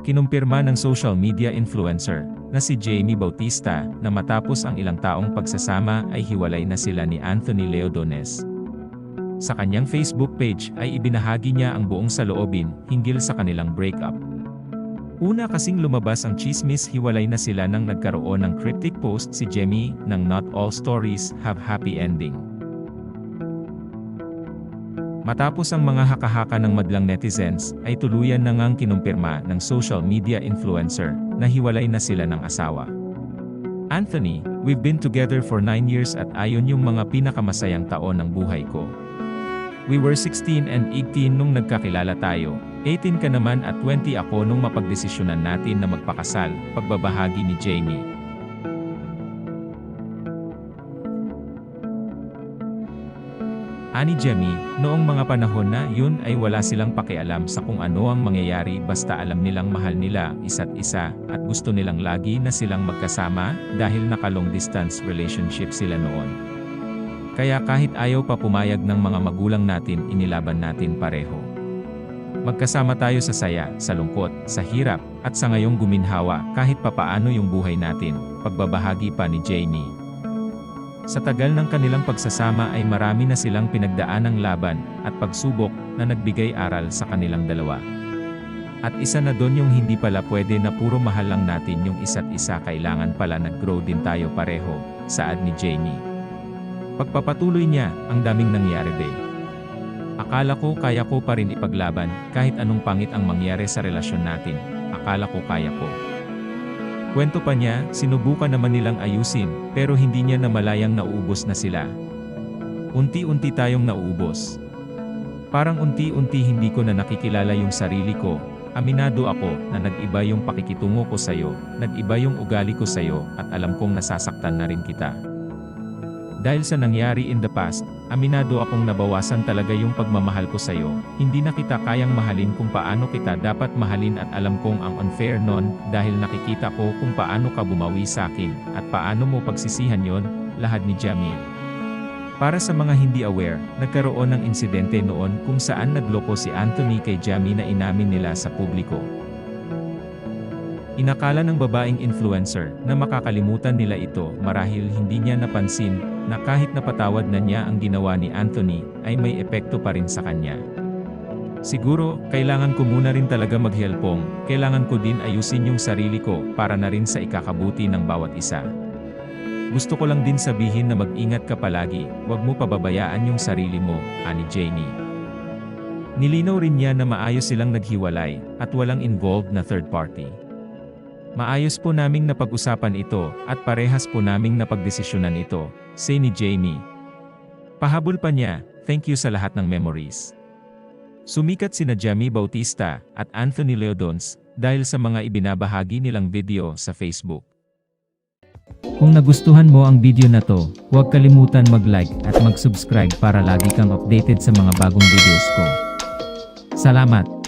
Kinumpirma ng social media influencer na si Jamie Bautista na matapos ang ilang taong pagsasama ay hiwalay na sila ni Anthony Leodones. Sa kanyang Facebook page ay ibinahagi niya ang buong saloobin hinggil sa kanilang breakup. Una kasing lumabas ang chismis hiwalay na sila nang nagkaroon ng cryptic post si Jamie ng Not All Stories Have Happy Ending. Matapos ang mga haka-haka ng madlang netizens, ay tuluyan na ngang kinumpirma ng social media influencer na hiwalay na sila ng asawa. Anthony, we've been together for 9 years at ayon yung mga pinakamasayang taon ng buhay ko. We were 16 and 18 nung nagkakilala tayo, 18 ka naman at 20 ako nung mapagdesisyonan natin na magpakasal, pagbabahagi ni Jamie. Ani Jamie, noong mga panahon na yun ay wala silang pakialam sa kung ano ang mangyayari basta alam nilang mahal nila isa't isa at gusto nilang lagi na silang magkasama dahil naka long distance relationship sila noon. Kaya kahit ayaw pa pumayag ng mga magulang natin inilaban natin pareho. Magkasama tayo sa saya, sa lungkot, sa hirap, at sa ngayong guminhawa kahit papaano yung buhay natin, pagbabahagi pa ni Jamie. Sa tagal ng kanilang pagsasama ay marami na silang pinagdaanang laban at pagsubok na nagbigay aral sa kanilang dalawa. At isa na doon yung hindi pala pwede na puro mahal lang natin yung isa't isa kailangan pala nag-grow din tayo pareho, saad ni Jamie. Pagpapatuloy niya, ang daming nangyari din. Akala ko kaya ko pa rin ipaglaban kahit anong pangit ang mangyari sa relasyon natin, akala ko kaya ko. Kwento pa niya, sinubukan naman nilang ayusin, pero hindi niya namalayang nauubos na sila. Unti-unti tayong nauubos. Parang unti-unti hindi ko na nakikilala yung sarili ko, aminado ako na nag-iba yung pakikitungo ko sa'yo, nag-iba yung ugali ko sa'yo, at alam kong nasasaktan na rin kita. Dahil sa nangyari in the past, aminado akong nabawasan talaga yung pagmamahal ko sa'yo, hindi na kita kayang mahalin kung paano kita dapat mahalin at alam kong ang unfair nun dahil nakikita ko kung paano ka bumawi sa akin at paano mo pagsisihan yon, lahad ni Jamie. Para sa mga hindi aware, nagkaroon ng insidente noon kung saan nagloko si Anthony kay Jamie na inamin nila sa publiko. Inakala ng babaeng influencer na makakalimutan nila ito marahil hindi niya napansin na kahit napatawad na niya ang ginawa ni Anthony ay may epekto pa rin sa kanya. Siguro, kailangan ko muna rin talaga maghelpong, kailangan ko din ayusin yung sarili ko para na rin sa ikakabuti ng bawat isa. Gusto ko lang din sabihin na mag-ingat ka palagi, huwag mo pababayaan yung sarili mo, ani Jamie. Nilinaw rin niya na maayos silang naghiwalay at walang involved na third party. Maayos po naming napag-usapan ito at parehas po naming napagdesisyonan ito, say ni Jamie. Pahabol pa niya, thank you sa lahat ng memories. Sumikat sina Jamie Bautista at Anthony Leodons dahil sa mga ibinabahagi nilang video sa Facebook. Kung nagustuhan mo ang video na to, huwag kalimutan mag-like at mag-subscribe para lagi kang updated sa mga bagong videos ko. Salamat!